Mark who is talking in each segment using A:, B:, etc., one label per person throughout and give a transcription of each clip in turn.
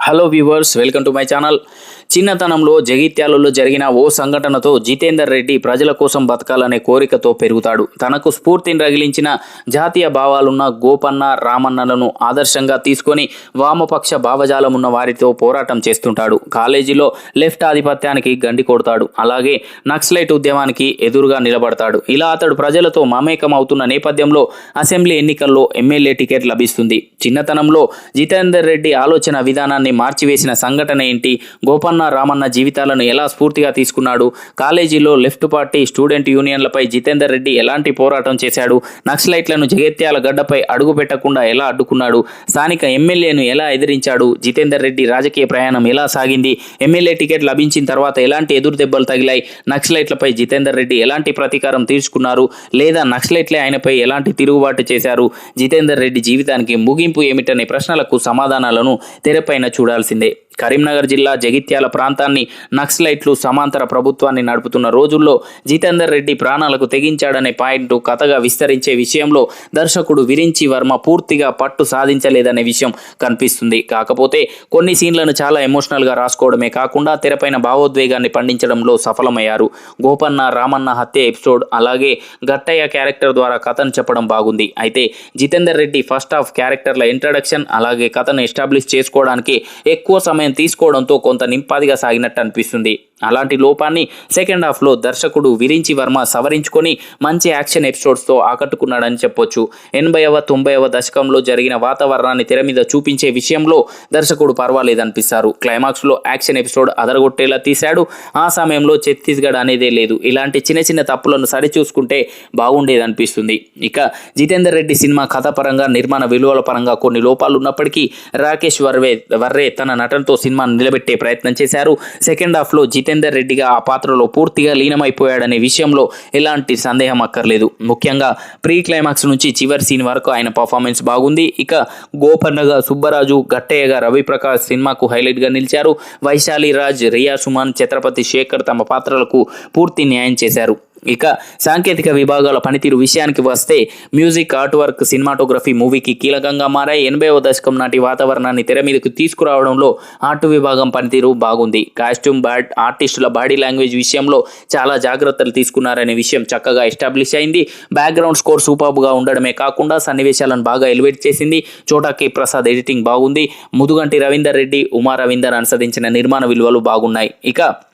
A: Hello viewers welcome to my channel చిన్నతనంలో జగిత్యాలలో జరిగిన ఓ సంఘటనతో జితేందర్ రెడ్డి ప్రజల కోసం బతకాలనే కోరికతో పెరుగుతాడు. తనకు స్ఫూర్తిని రగిలించిన జాతీయ భావాలున్న గోపన్న రామన్నలను ఆదర్శంగా తీసుకొని వామపక్ష భావజాలం ఉన్న వారితో పోరాటం చేస్తుంటాడు. కాలేజీలో లెఫ్ట్ ఆధిపత్యానికి గండి కొడతాడు. అలాగే నక్సలైట్ ఉద్యమానికి ఎదురుగా నిలబడతాడు. ఇలా అతడు ప్రజలతో మమేకం అవుతున్న నేపథ్యంలో అసెంబ్లీ ఎన్నికల్లో ఎమ్మెల్యే టికెట్ లభిస్తుంది. చిన్నతనంలో జితేందర్ రెడ్డి ఆలోచన విధానాన్ని మార్చివేసిన సంఘటన ఏంటి? గోపన్న రామన్న జీవితాలను ఎలా స్ఫూర్తిగా తీసుకున్నాడు? కాలేజీలో లెఫ్ట్ పార్టీ స్టూడెంట్ యూనియన్లపై జితేందర్ రెడ్డి ఎలాంటి పోరాటం చేశాడు? నక్సలైట్లను జగత్యాల గడ్డపై అడుగు పెట్టకుండా ఎలా అడ్డుకున్నాడు? స్థానిక ఎమ్మెల్యేను ఎలా ఎదిరించాడు? జితేందర్ రెడ్డి రాజకీయ ప్రయాణం ఎలా సాగింది? ఎమ్మెల్యే టికెట్ లభించిన తర్వాత ఎలాంటి ఎదురు దెబ్బలు తగిలాయి? నక్సలైట్లపై జితేందర్ రెడ్డి ఎలాంటి ప్రతీకారం తీర్చుకున్నారు లేదా నక్సలైట్లే ఆయనపై ఎలాంటి తిరుగుబాటు చేశారు? జితేందర్ రెడ్డి జీవితానికి ముగింపు ఏమిటనే ప్రశ్నలకు సమాధానాలను తెరపైన చూడాల్సిందే. కరీంనగర్ జిల్లా జగిత్యాల ప్రాంతాన్ని నక్సలైట్లు సమాంతర ప్రభుత్వాన్ని నడుపుతున్న రోజుల్లో జితేందర్ రెడ్డి ప్రాణాలకు తెగించాడనే పాయింట్ కథగా విస్తరించే విషయంలో దర్శకుడు విరించి వర్మ పూర్తిగా పట్టు సాధించలేదనే విషయం కనిపిస్తుంది. కాకపోతే కొన్ని సీన్లను చాలా ఎమోషనల్గా రాసుకోవడమే కాకుండా తెరపైన భావోద్వేగాన్ని పండించడంలో సఫలమయ్యారు. గోపన్న రామన్న హత్య ఎపిసోడ్ అలాగే గట్టయ్య క్యారెక్టర్ ద్వారా కథను చెప్పడం బాగుంది. అయితే జితేందర్ రెడ్డి ఫస్ట్ హాఫ్ క్యారెక్టర్ల ఇంట్రడక్షన్ అలాగే కథను ఎస్టాబ్లిష్ చేసుకోవడానికి ఎక్కువ సమయం తీసుకోవడంతో కొంత నింపాదిగా సాగినట్టు అనిపిస్తుంది. అలాంటి లోపాన్ని సెకండ్ హాఫ్లో దర్శకుడు విరించి వర్మ సవరించుకొని మంచి యాక్షన్ ఎపిసోడ్స్తో ఆకట్టుకున్నాడని చెప్పొచ్చు. ఎనభైవ తొంభైవ దశకంలో జరిగిన వాతావరణాన్ని తెర మీద చూపించే విషయంలో దర్శకుడు పర్వాలేదనిపిస్తారు. క్లైమాక్స్లో యాక్షన్ ఎపిసోడ్ అదరగొట్టేలా తీశాడు. ఆ సమయంలో ఛత్తీస్గఢ్ అనేదే లేదు. ఇలాంటి చిన్న చిన్న తప్పులను సరిచూసుకుంటే బాగుండేదనిపిస్తుంది. ఇక జితేందర్ రెడ్డి సినిమా కథపరంగా నిర్మాణ విలువల పరంగా కొన్ని లోపాలు ఉన్నప్పటికీ రాకేష్ వర్వే వర్రే తన నటనతో సినిమాను నిలబెట్టే ప్రయత్నం చేశారు. సెకండ్ హాఫ్లో జితేందర్ రెడ్డిగా ఆ పాత్రలో పూర్తిగా లీనమైపోయాడనే విషయంలో ఎలాంటి సందేహం అక్కర్లేదు. ముఖ్యంగా ప్రీ క్లైమాక్స్ నుంచి చివరి సీన్ వరకు ఆయన పర్ఫార్మెన్స్ బాగుంది. ఇక గోపన్నగా సుబ్బరాజు గట్టయ్యగా రవిప్రకాష్ సినిమాకు హైలైట్గా నిలిచారు. వైశాలి రాజ్ రియా సుమాన్ ఛత్రపతి శేఖర్ తమ పాత్రలకు పూర్తి న్యాయం చేశారు. ఇక సాంకేతిక విభాగాల పనితీరు విషయానికి వస్తే మ్యూజిక్ ఆర్ట్ వర్క్ సినిమాటోగ్రఫీ మూవీకి కీలకంగా మారాయి. ఎనభైవ దశకం నాటి వాతావరణాన్ని తెర మీదకు తీసుకురావడంలో ఆర్ట్ విభాగం పనితీరు బాగుంది. కాస్ట్యూమ్ బ్యాడ్ ఆర్టిస్టుల బాడీ లాంగ్వేజ్ విషయంలో చాలా జాగ్రత్తలు తీసుకున్నారనే విషయం చక్కగా ఎస్టాబ్లిష్ అయింది. బ్యాక్గ్రౌండ్ స్కోర్ సూపర్గా ఉండడమే కాకుండా సన్నివేశాలను బాగా ఎలివేట్ చేసింది. చోటాకి ప్రసాద్ ఎడిటింగ్ బాగుంది. ముదుగంటి రవీందర్ రెడ్డి ఉమా రవీందర్ అనుసరించిన నిర్మాణ విలువలు బాగున్నాయి. ఇక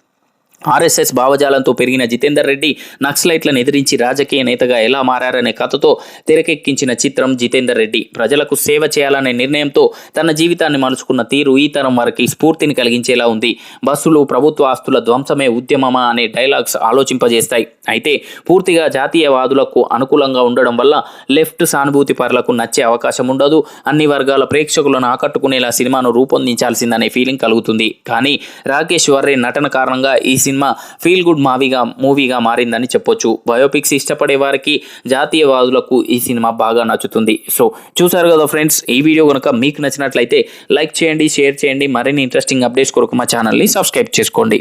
A: ఆర్ఎస్ఎస్ భావజాలంతో పెరిగిన జితేందర్ రెడ్డి నక్సలైట్లను ఎదిరించి రాజకీయ నేతగా ఎలా మారారనే కథతో తెరకెక్కించిన చిత్రం జితేందర్ రెడ్డి. ప్రజలకు సేవ చేయాలనే నిర్ణయంతో తన జీవితాన్ని మలుచుకున్న తీరు ఈ తరం వారికి స్ఫూర్తిని కలిగించేలా ఉంది. బస్సులు ప్రభుత్వ ఆస్తుల ధ్వంసమే ఉద్యమమా అనే డైలాగ్స్ ఆలోచింపజేస్తాయి. అయితే పూర్తిగా జాతీయవాదులకు అనుకూలంగా ఉండడం వల్ల లెఫ్ట్ సానుభూతి పరులకు నచ్చే అవకాశం ఉండదు. అన్ని వర్గాల ప్రేక్షకులను ఆకట్టుకునేలా సినిమాను రూపొందించాల్సిందనే ఫీలింగ్ కలుగుతుంది. కానీ రాకేష్ వర్రే నటన కారణంగా ఈ సినిమా సినిమా ఫీల్ గుడ్ మావీగా మూవీగా మారిందని చెప్పొచ్చు. బయోపిక్స్ ఇష్టపడే వారికి జాతీయవాదులకు ఈ సినిమా బాగా నచ్చుతుంది. సో చూసారు కదా ఫ్రెండ్స్ ఈ వీడియో కనుక మీకు నచ్చినట్లయితే లైక్ చేయండి షేర్ చేయండి. మరిన్ని ఇంట్రెస్టింగ్ అప్డేట్స్ కొరకు మా ఛానల్ని సబ్స్క్రైబ్ చేసుకోండి.